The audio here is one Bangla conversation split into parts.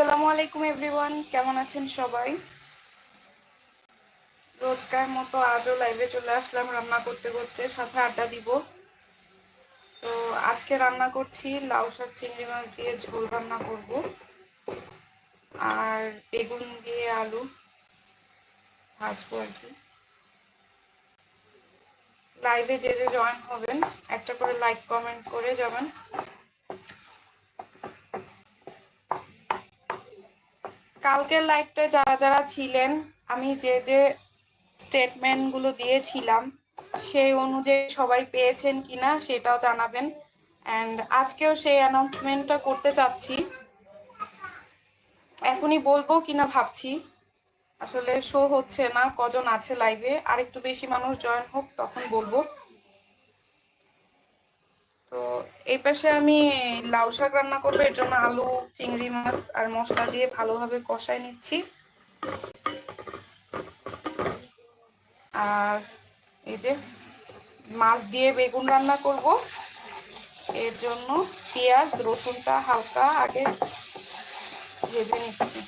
আসসালামু আলাইকুম এভরিওয়ান কেমন আছেন সবাই? রোজকার মতো আজও লাইভে চলে আসলাম রান্না করতে করতে, সাথে আড্ডা দিব। তো আজকে রান্না করছি লাউ শাক, চিংড়ি মাছ দিয়ে ঝোল রান্না করব, আর বেগুন দিয়ে আলু ভাজবো আর কি। লাইভে যে যে জয়েন হবেন, একটা করে লাইক কমেন্ট করে যাবেন। কালকের লাইভটা যারা যারা ছিলেন, আমি যে যে স্টেটমেন্টগুলো দিয়েছিলাম, সেই অনুযায়ী সবাই পেয়েছেন কিনা সেটাও জানাবেন। অ্যান্ড আজকেও সেই অ্যানাউন্সমেন্টটা করতে চাচ্ছি। এখনই বলব কিনা ভাবছি। আসলে শো হচ্ছে না, কজন আছে লাইভে আর একটু বেশি মানুষ জয়েন হোক, তখন বলব। তো এই পাশে আমি লাউ শাক রান্না করব, এর জন্য আলু, চিংড়ি মাছ আর মশলা দিয়ে ভালোভাবে কষায় নিচ্ছি। আর এই যে মাছ দিয়ে বেগুন রান্না করব, এর জন্য পেঁয়াজ, রসুনটা হালকা আগে ভেজে নিচ্ছি।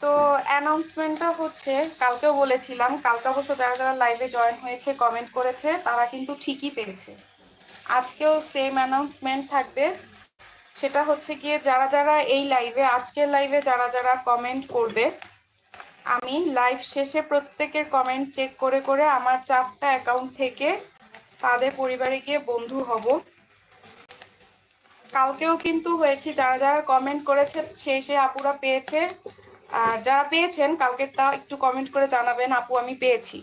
তো অ্যানাউন্সমেন্টটা হচ্ছে, কালকেও বলেছিলাম, কালকে অবশ্য যারা যারা লাইভে জয়েন হয়েছে কমেন্ট করেছে, তারা কিন্তু ঠিকই পেয়েছে। আজকেও সেম অ্যানাউন্সমেন্ট থাকবে। সেটা হচ্ছে গিয়ে যারা যারা এই লাইভে আজকের লাইভে যারা যারা কমেন্ট করবে, আমি লাইভ শেষে প্রত্যেকের কমেন্ট চেক করে করে আমার চারটা অ্যাকাউন্ট থেকে তাদের পরিবারে গিয়ে বন্ধু হব। কালকেও কিন্তু হয়েছে, যারা যারা কমেন্ট করেছে সেই সে আপুরা পেয়েছে। আর যারা পেয়েছেন, কালকেরটা একটু কমেন্ট করে জানাবেন, আপু আমি পেয়েছি।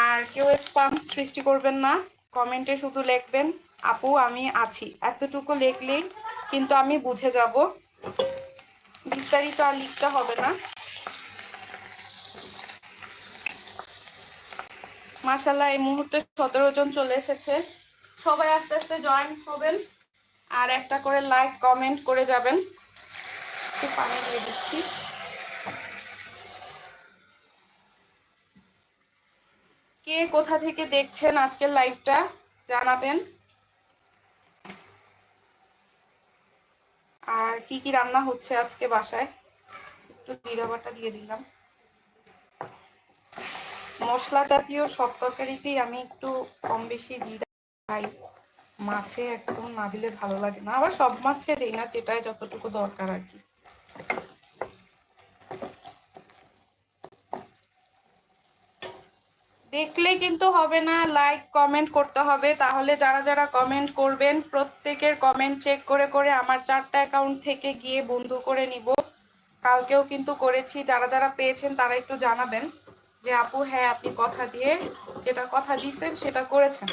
আর কেউ স্পাম সৃষ্টি করবেন না কমেন্টে শুধু লিখবেন, আপু, আমি আছি। এতটুকু লিখলেই কিন্তু আমি বুঝে যাব। বিস্তারিত আর লিখতে হবে না। মাসাল্লাহ এই মুহূর্তে সতেরো জন চলে এসেছে। সবাই আস্তে আস্তে জয়েন হবেন। আর একটা করে লাইক কমেন্ট করে যাবেন। একটু পানি দিয়ে দিচ্ছি। কে কোথা থেকে দেখছেন আজকের লাইভটা, জানাবেন। আর কি কি রান্না হচ্ছে আজকে বাসায়? একটু জিরা বাটা দিয়ে দিলাম। মশলা জাতীয় সব তরকারিতেই আমি একটু কম বেশি জিরা খাই। মাছে একদম না দিলে ভালো লাগে না। আবার সব মাছে দেই না, যেটাই যতটুকু দরকার আর কি। দেখলেই কিন্তু হবে না লাইক কমেন্ট করতে হবে। তাহলে যারা যারা কমেন্ট করবেন, প্রত্যেকের কমেন্ট চেক করে করে আমার চারটা অ্যাকাউন্ট থেকে গিয়ে বন্ধু করে নিব। কালকেও কিন্তু করেছি। যারা যারা পেয়েছেন, তারা একটু জানাবেন যে, আপু হ্যাঁ আপনি কথা দিয়ে যেটা কথা দিয়েছেন, সেটা করেছেন।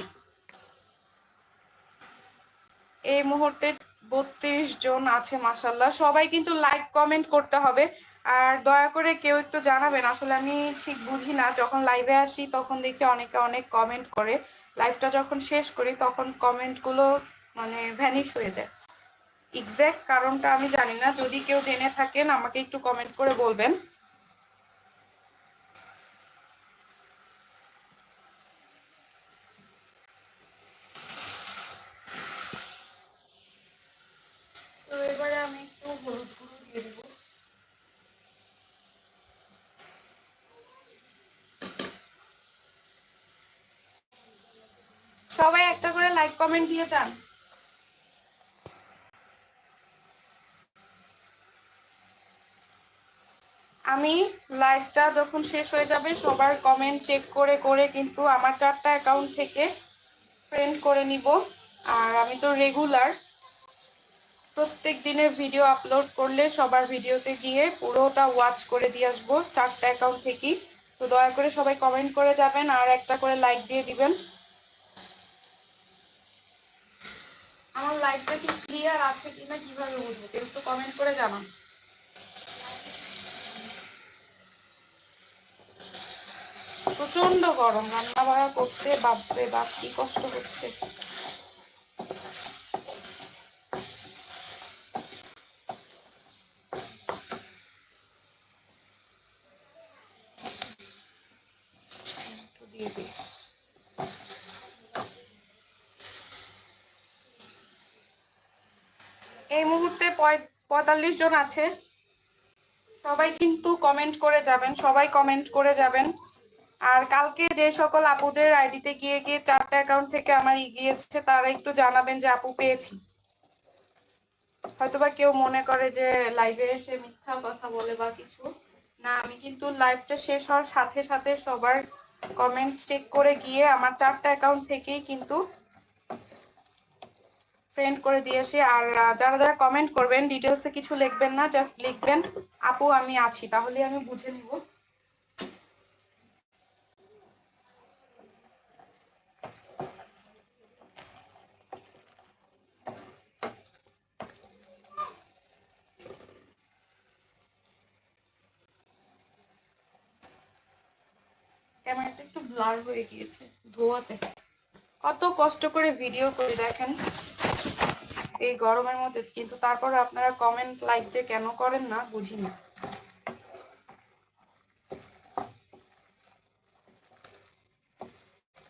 এই মুহূর্তে বত্রিশ জন আছে মাসাল্লাহ সবাই কিন্তু লাইক কমেন্ট করতে হবে। আর দয়া করে কেউ একটু জানাবেন, আসলে আমি ঠিক বুঝি না, যখন লাইভে আসি তখন দেখি অনেকে অনেক কমেন্ট করে লাইভটা যখন শেষ করি তখন কমেন্টগুলো মানে ভ্যানিশ হয়ে যায়। এক্স্যাক্ট কারণটা আমি জানি না, যদি কেউ জেনে থাকেন আমাকে একটু কমেন্ট করে বলবেন তো এবারে আমি একটু হলুদ গুঁড়ো দিয়ে দেবো সবাই একটা করে লাইক কমেন্ট দিয়ে যান। আমি লাইভটা যখন শেষ হয়ে যাবে, সবার কমেন্ট চেক করে করে কিন্তু আমার চারটা অ্যাকাউন্ট থেকে ফ্রেন্ড করে নিব। আর আমি তো রেগুলার প্রত্যেক দিনের ভিডিও আপলোড করলে সবার ভিডিওতে গিয়ে পুরোটা ওয়াচ করে দিয়ে আসব চারটা অ্যাকাউন্ট থেকেই। তো দয়া করে সবাই কমেন্ট করে যাবেন আর একটা করে লাইক দিয়ে দিবেন। লাইভটা কি ক্লিয়ার আছে কিনা কীভাবে বুঝব? কেউ একটু কমেন্ট করে জানান। প্রচণ্ড গরম রান্না বাড়া করতে, বাপরে বাপ, কি কষ্ট হচ্ছে দিয়ে দিই পঁয়- পঁয়তাল্লিশ জন আছে। সবাই কিন্তু কমেন্ট করে যাবেন, সবাই কমেন্ট করে যাবেন। আর কালকে যে সকল আপুদের আইডিতে গিয়ে গিয়ে চারটা অ্যাকাউন্ট থেকে আমার গিয়েছে, তারা একটু জানাবেন যে আপু পেয়েছি। হয়তোবা কেউ মনে করে যে লাইভে এসে মিথ্যা কথা বলে বা কিছু। না, আমি কিন্তু লাইভটা শেষ হওয়ার সাথে সাথে সবার কমেন্ট চেক করে গিয়ে আমার চারটা অ্যাকাউন্ট থেকেই কিন্তু ফ্রেন্ড করে দিয়ে আসি। আর যারা যারা কমেন্ট করবেন ডিটেলসে কিছু লিখবেন না জাস্ট লিখবেন, আপু, আমি আছি। তাহলে আমি বুঝে নিব। একটু ব্লার হয়ে গিয়েছে ধোয়াতে। কত কষ্ট করে ভিডিও করে, দেখেন। এই গরমের মধ্যে, কিন্তু তারপরে আপনারা কমেন্ট লাইক যে কেন করেন না বুঝি না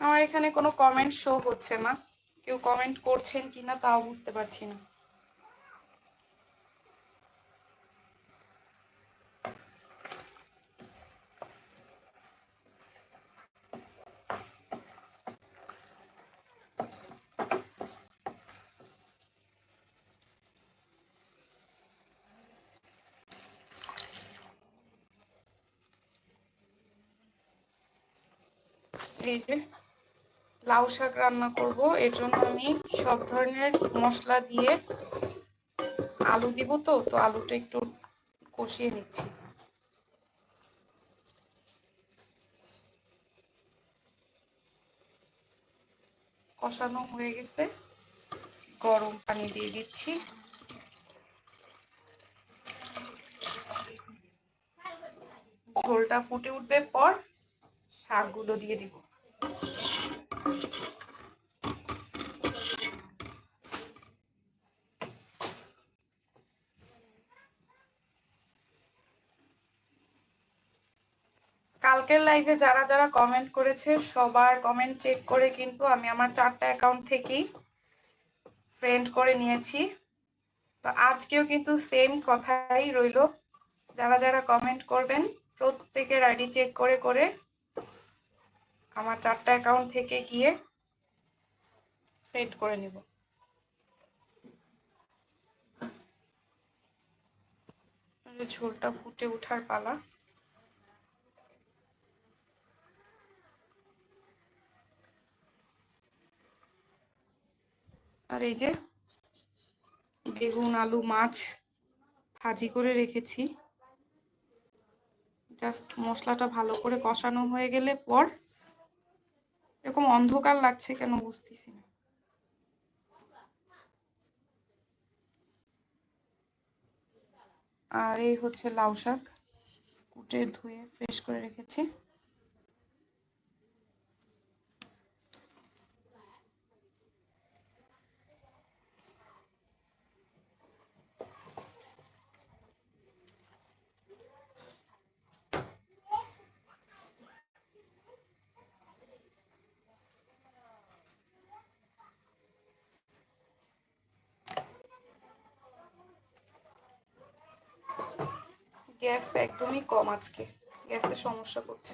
আমার এখানে কোনো কমেন্ট শো হচ্ছে না। কেউ কমেন্ট করছেন কিনা, তাও বুঝতে পারছি না। এই যে লাউ শাক রান্না করব, এর জন্য আমি সব ধরনের মশলা দিয়ে আলু দিব তো তো আলুটা একটু কষিয়ে নিচ্ছি। কষানো হয়ে গেছে, গরম পানি দিয়ে দিচ্ছি। ঝোলটা ফুটে উঠবে পর শাকগুলো দিয়ে দিব। কালকের লাইভে যারা যারা কমেন্ট করেছে, সবার কমেন্ট চেক করে কিন্তু আমি আমার চারটা অ্যাকাউন্ট থেকেই ফ্রেন্ড করে নিয়েছি। তো আজকেও কিন্তু সেম কথাই রইল। যারা যারা কমেন্ট করবেন, প্রত্যেকের আইডি চেক করে করে আমার চারটা অ্যাকাউন্ট থেকে গিয়ে ফ্রেন্ড করে নিব। ঝোলটা ফুটে ওঠার পালা। আর এই যে বেগুন, আলু, মাছ ভাজি করে রেখেছি। জাস্ট মশলাটা ভালো করে কষানো হয়ে গেলে পর এরকম অন্ধকার লাগছে কেন বুঝতেছি না। আর এই হচ্ছে লাউ শাক। কুটে ধুয়ে ফ্রেশ করে রেখেছি। গ্যাস একদমই কম আজকে। গ্যাসের সমস্যা করছে